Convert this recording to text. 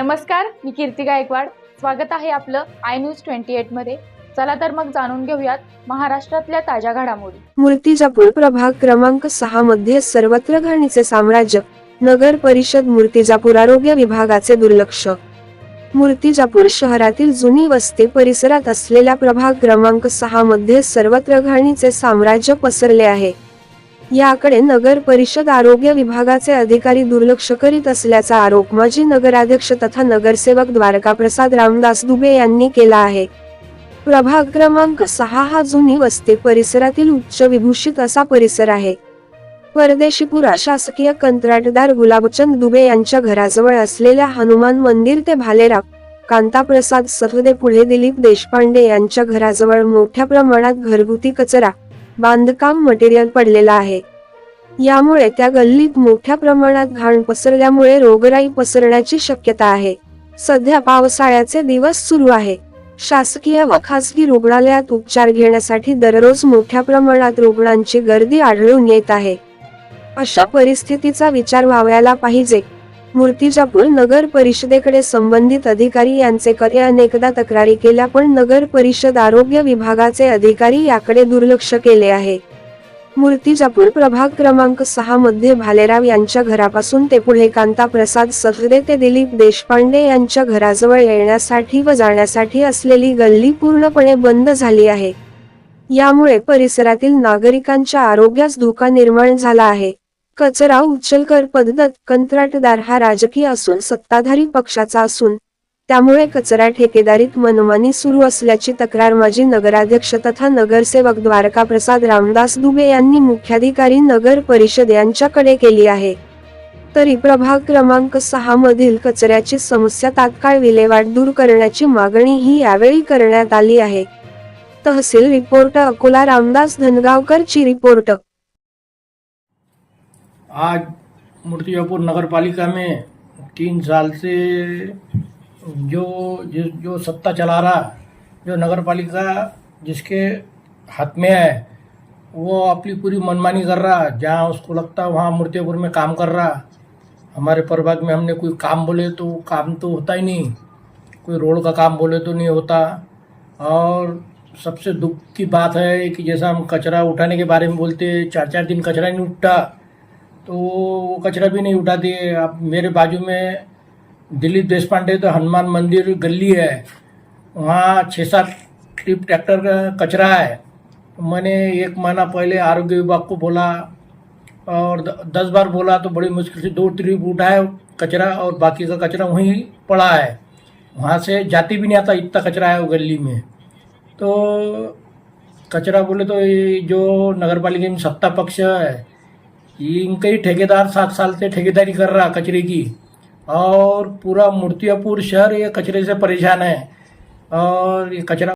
नमस्कार मी कीर्ती गायकवाड. स्वागत आहे आपलं आय न्यूज ट्वेंटी एटमध्ये. चला तर मग जाणून घेऊयात महाराष्ट्रातल्या ताज्या घडामोडी. मूर्तिजापूर प्रभाग क्रमांक सहा मध्ये सर्वत्र घाणीचे साम्राज्य नगर परिषद मूर्तिजापूर आरोग्य विभागाचे दुर्लक्ष. मूर्तिजापूर शहरातील जुनी वस्ती परिसरात असलेल्या प्रभाग क्रमांक सहा मध्ये सर्वत्र घाणीचे साम्राज्य पसरले आहे. याकडे नगर परिषद आरोग्य विभागाचे अधिकारी दुर्लक्ष करीत असल्याचा आरोप माजी नगराध्यक्ष तथा नगरसेवक द्वारकाप्रसाद रामदास दुबे यांनी केला आहे. प्रभाग क्रमांक सहा हा जुनी वस्ते परिसरातील उच्च विभूषित असा परिसर आहे. परदेशीपुरा शासकीय कंत्राटदार गुलाबचंद दुबे यांच्या घराजवळ असलेल्या हनुमान मंदिर ते भालेराव कांताप्रसाद सफदे पुढे दिलीप देशपांडे यांच्या घराजवळ मोठ्या प्रमाणात घरगुती कचरा बांधकाम मटेरियल पडलेला आहे. यामुळे त्या गल्लीत मोठ्या प्रमाणात घाण पसरल्यामुळे रोगराई पसरण्याची शक्यता आहे. सध्या पावसाळ्याचे दिवस सुरू आहे. शासकीय व खासगी रुग्णालयात उपचार घेण्यासाठी दररोज मोठ्या प्रमाणात रुग्णांची गर्दी आढळून येत आहे. अशा परिस्थितीचा विचार व्हावयाला पाहिजे. मूर्तिजापूर नगर परिषदेकडे संबंधित अधिकारी यांचे कधी अनेकदा तक्रारी केल्या पण नगर परिषद आरोग्य विभागाचे अधिकारी याकडे दुर्लक्ष केले आहे. मूर्तिजापूर प्रभाग क्रमांक सहा मध्ये भालेराव यांच्या घरापासून ते पुढे कांता प्रसाद सफदे ते दिलीप देशपांडे यांच्या घराजवळ येण्यासाठी व जाण्यासाठी असलेली गल्ली पूर्णपणे बंद झाली आहे. यामुळे परिसरातील नागरिकांच्या आरोग्यास धोका निर्माण झाला आहे. कचरा उचलकर पद्धत कंत्राटदार हा राजकीय असून सत्ताधारी पक्षाचा असून त्यामुळे कचरा ठेकेदारीत मनमानी सुरू असल्याची तक्रार माजी नगराध्यक्ष तथा नगरसेवक द्वारकाप्रसाद रामदास दुबे यांनी मुख्याधिकारी नगर परिषद यांच्याकडे केली आहे. तरी प्रभाग क्रमांक सहा मधील कचऱ्याची समस्या तात्काळ विल्हेवाट दूर करण्याची मागणी ही यावेळी करण्यात आली आहे. तहसील रिपोर्ट अकोला रामदास धनगावकर ची रिपोर्ट आज मूर्तिजापुर नगर पालिका में तीन साल से जो जो जो सत्ता चला रहा, जो नगर पालिका जिसके हाथ में है, वो अपनी पूरी मनमानी कर रहा, जहाँ उसको लगता है वहाँ मूर्तिजापुर में काम कर रहा। हमारे प्रभाग में हमने कोई काम बोले तो काम तो होता ही नहीं। कोई रोड का काम बोले तो नहीं होता। और सबसे दुख की बात है कि जैसा हम कचरा उठाने के बारे में बोलते चार चार दिन कचरा नहीं उठता। तो वो कचरा भी नहीं उठाते अब मेरे बाजू में दिलीप देशपांडे तो हनुमान मंदिर गली है। वहाँ छः सात ट्रिप ट्रैक्टर का कचरा है। मैंने एक महीना पहले आरोग्य विभाग को बोला और दस बार बोला तो बड़ी मुश्किल से दो ट्रिप उठाए, कचरा और बाकी का कचरा वहीं पड़ा है। वहाँ से जाती भी नहीं आता, इतना कचरा है वो गली में। तो कचरा बोले तो ये जो नगर पालिका में सत्ता पक्ष है इनका ही ठेकेदार सात साल से ठेकेदारी कर रहा कचरे की। और पूरा मूर्तियापुर शहर ये कचरे से परेशान है। और ये कचरा